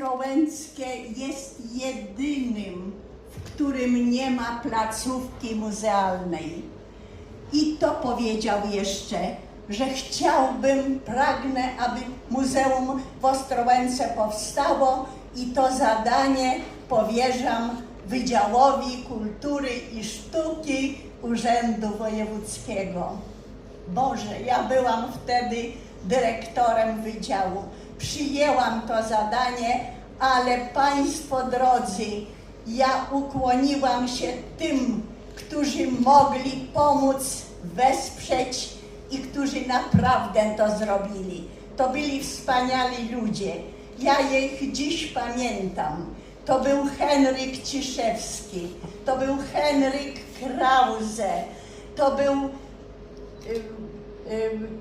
Ostrołęckie jest jedynym, w którym nie ma placówki muzealnej. I to powiedział jeszcze, że chciałbym, pragnę, aby Muzeum w Ostrołęce powstało i to zadanie powierzam Wydziałowi Kultury i Sztuki Urzędu Wojewódzkiego. Boże, ja byłam wtedy dyrektorem wydziału. Przyjęłam to zadanie, ale Państwo drodzy, ja ukłoniłam się tym, którzy mogli pomóc, wesprzeć i którzy naprawdę to zrobili. To byli wspaniali ludzie. Ja ich dziś pamiętam. To był Henryk Ciszewski, to był Henryk Krause, to był ym, ym,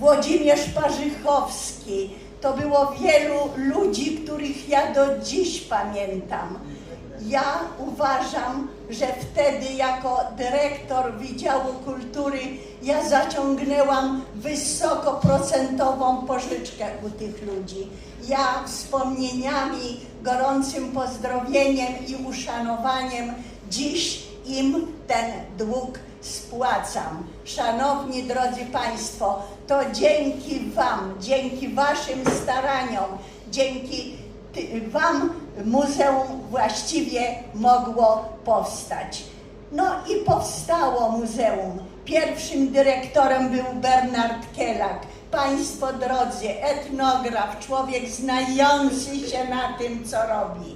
Włodzimierz Parzychowski. To było wielu ludzi, których ja do dziś pamiętam. Ja uważam, że wtedy jako dyrektor Wydziału Kultury ja zaciągnęłam wysokoprocentową pożyczkę u tych ludzi. Ja wspomnieniami, gorącym pozdrowieniem i uszanowaniem dziś im ten dług spłacam. Szanowni drodzy Państwo, to dzięki Wam, dzięki Waszym staraniom, dzięki Wam muzeum właściwie mogło powstać. No i powstało muzeum. Pierwszym dyrektorem był Bernard Kielak. Państwo drodzy, etnograf, człowiek znający się na tym, co robi.